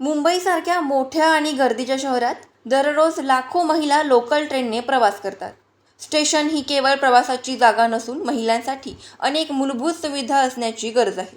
मुंबईसारख्या मोठ्या आणि गर्दीच्या शहरात दररोज लाखो महिला लोकल ट्रेनने प्रवास करतात. स्टेशन ही केवळ प्रवासाची जागा नसून महिलांसाठी अनेक मूलभूत सुविधा असण्याची गरज आहे.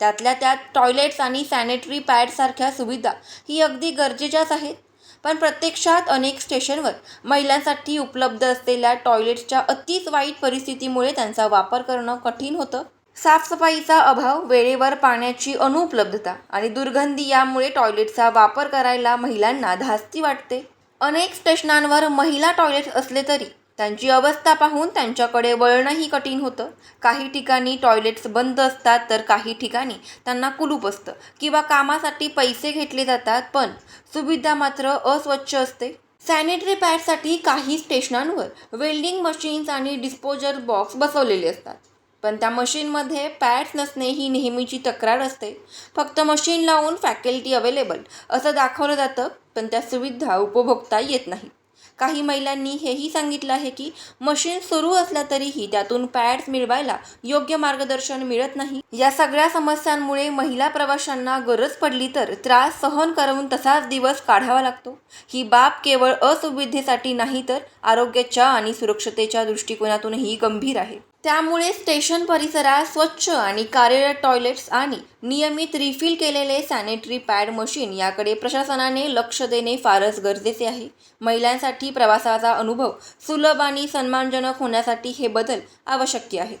त्यातल्या त्यात टॉयलेट्स आणि सॅनिटरी पॅडसारख्या सुविधा ही अगदी गरजेच्याच आहेत. पण प्रत्यक्षात अनेक स्टेशनवर महिलांसाठी उपलब्ध असलेल्या टॉयलेट्सच्या अतिच वाईट परिस्थितीमुळे त्यांचा वापर करणं कठीण होतं. साफसफाईचा अभाव वेळेवर पाण्याची अनुपलब्धता आणि दुर्गंधी यामुळे टॉयलेटचा वापर करायला महिलांना धास्ती वाटते. अनेक स्टेशनांवर महिला टॉयलेट असले तरी त्यांची अवस्था पाहून त्यांच्याकडे वळणंही कठीण होतं. काही ठिकाणी टॉयलेट्स बंद असतात तर काही ठिकाणी त्यांना कुलूप असतं किंवा कामासाठी पैसे घेतले जातात पण सुविधा मात्र अस्वच्छ असते. सॅनिटरी पॅडसाठी काही स्टेशनांवर वेल्डिंग मशीन्स आणि डिस्पोजल बॉक्स बसवलेले असतात. पण त्या मशीनमध्ये पॅड्स नसणे ही नेहमीची तक्रार असते. फक्त मशीन लावून फॅकल्टी अवेलेबल असं दाखवलं जातं पण त्या सुविधा उपभोगता येत नाही. काही महिलांनी हेही सांगितलं आहे की मशीन सुरू असल्या तरीही त्यातून पॅड्स मिळवायला योग्य मार्गदर्शन मिळत नाही. या सगळ्या समस्यांमुळे महिला प्रवाशांना गरज पडली तर त्रास सहन करून तसाच दिवस काढावा लागतो. ही बाब केवळ असुविधेसाठी नाही तर आरोग्याच्या आणि सुरक्षतेच्या दृष्टिकोनातूनही गंभीर आहे. त्यामुळे स्टेशन परिसरात स्वच्छ आणि कार्यरत टॉयलेट्स आणि नियमित रिफिल केलेले सॅनिटरी पॅड मशीन याकडे प्रशासनाने लक्ष देणे फारच गरजेचे आहे. महिलांसाठी प्रवासाचा अनुभव सुलभ आणि सन्मानजनक होण्यासाठी हे बदल आवश्यक आहेत.